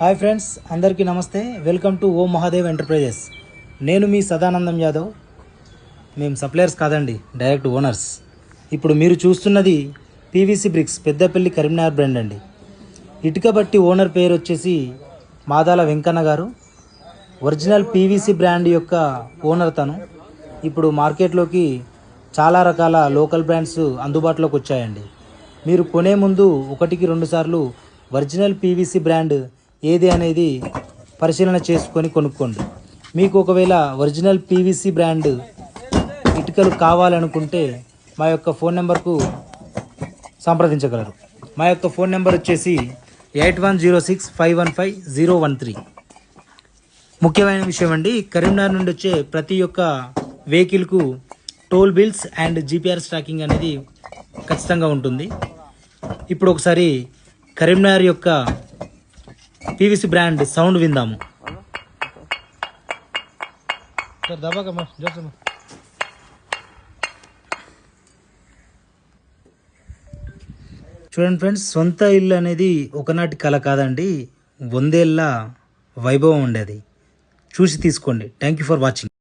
Hi friends అందరికీ నమస్తే. Welcome to ఓ మహాదేవ్ ఎంటర్ప్రైజెస్. నేను మీ సదానందం యాదవ్. మేము సప్లయర్స్ కాదండి డైరెక్ట్ ఓనర్స్. ఇప్పుడు మీరు చూస్తున్నది PVC bricks Peddapalli Karimnagar brand అండి. ఇటుక బట్టి ఓనర్ పేరు వచ్చేసి Madala Venkanna garu. Original PVC brand యొక్క ఓనర్ తను. ఇప్పుడు మార్కెట్లోకి చాలా రకాల లోకల్ బ్రాండ్స్ అందుబాటులోకి వచ్చాయండి. మీరు కొనే ముందు ఒకటికి రెండు సార్లు ఒరిజినల్ పీవీసీ బ్రాండ్ ఏది అనేది పరిశీలన చేసుకొని కొనుక్కోండి. మీకు ఒకవేళ ఒరిజినల్ పీవీసీ బ్రాండ్ ఇటుకలు కావాలనుకుంటే మా యొక్క ఫోన్ నెంబర్కు సంప్రదించగలరు. మా యొక్క ఫోన్ నెంబర్ వచ్చేసి eight one zero six five one five zero one three. ముఖ్యమైన విషయం అండి కరీంనగర్ నుండి వచ్చే ప్రతి ఒక్క వెహికల్కు toll bills and GPR tracking అనేది ఖచ్చితంగా ఉంటుంది. ఇప్పుడు ఒకసారి కరీంనగర్ యొక్క పీవీసీ బ్రాండ్ సౌండ్ విందాము. చూడండి ఫ్రెండ్స్ సొంత ఇల్లు అనేది ఒకనాటి కల కాదండి వందేళ్ళ వైభవం ఉండేది. చూసి తీసుకోండి. Thank you for watching